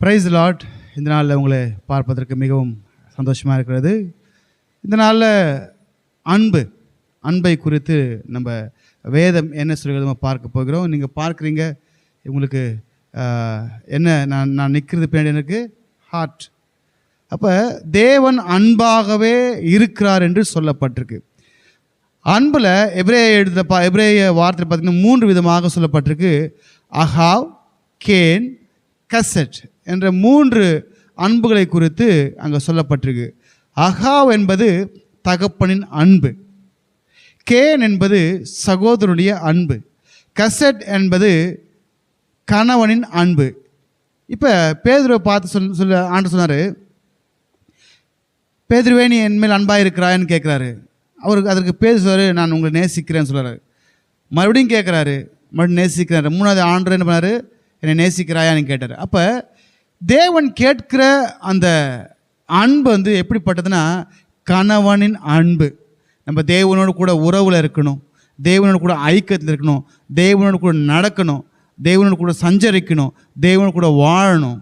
Price lot இந்த நாளில் உங்களை பார்ப்பதற்கு மிகவும் சந்தோஷமாக இருக்கிறது. இந்த நாளில் அன்பு அன்பை குறித்து நம்ம வேதம் என்ன சொல்கிறது நம்ம பார்க்க போகிறோம். நீங்கள் பார்க்குறீங்க. உங்களுக்கு என்ன நான் நான் நிற்கிறது பின்னாடி எனக்கு? ஹார்ட் அப்போ தேவன் அன்பாகவே இருக்கிறார் என்று சொல்லப்பட்டிருக்கு. அன்பில் எப்ரேய எழுத பா எப்ரேய வார்த்தை பார்த்தீங்கன்னா மூன்று விதமாக சொல்லப்பட்டிருக்கு. அஹாவ் கேன் கசட் என்ற மூன்று அன்புகளை குறித்து அங்கே சொல்லப்பட்டிருக்கு. அஹாவ் என்பது தகப்பனின் அன்பு. கேன் என்பது சகோதரனுடைய அன்பு. கசட் என்பது கணவனின் அன்பு. இப்போ பேதுருவை பார்த்து சொல் சொல்ல ஆண்டு சொன்னார் பேதுருவே நீ என்மேல் அன்பாக இருக்கிறாயன்னு கேட்குறாரு அவருக்கு அதற்கு பேசுவார் நான் உங்களை நேசிக்கிறேன்னு சொல்கிறாரு மறுபடியும் கேட்குறாரு மறுபடியும் நேசிக்கிறாரு. மூணாவது ஆண்டு என்ன பண்ணார்? என்னை நேசிக்கிறாயான்னு கேட்டார். அப்போ தேவன் கேட்கிற அந்த அன்பு வந்து எப்படிப்பட்டதுன்னா கணவனின் அன்பு. நம்ம தேவனோடு கூட உறவில் இருக்கணும். தேவனோடு கூட ஐக்கியத்தில் இருக்கணும். தேவனோடு கூட நடக்கணும். தேவனோடு கூட சஞ்சரிக்கணும். தேவனோடு கூட வாழணும்.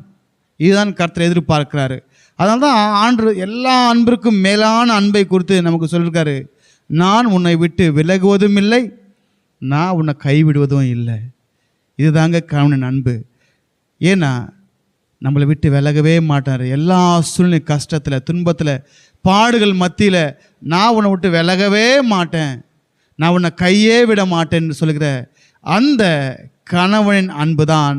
இதுதான் கர்த்தர் எதிர்பார்க்கிறாரு. அதனால தான் ஆண்டு எல்லா அன்பிற்கும் மேலான அன்பை குறித்து நமக்கு சொல்லியிருக்காரு. நான் உன்னை விட்டு விலகுவதும் இல்லை நான் உன்னை கைவிடுவதும் இல்லை. இதுதாங்க கணவனின் அன்பு. ஏன்னா நம்மளை விட்டு விலகவே மாட்டார். எல்லா சூழ்நிலை கஷ்டத்தில் துன்பத்தில் பாடுகள் மத்தியில் நான் உன்னை விட்டு விலகவே மாட்டேன். நான் உன்னை கையே விட மாட்டேன்னு சொல்லுகிற அந்த கணவனின் அன்பு தான்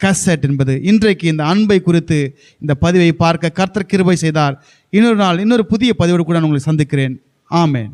கசட் என்பது. இன்றைக்கு இந்த அன்பை குறித்து இந்த பதிவை பார்க்க கர்த்தர் கிருபை செய்தார். இன்னொரு நாள் இன்னொரு புதிய பதிவோடு கூட நான் உங்களை சந்திக்கிறேன். ஆமேன்.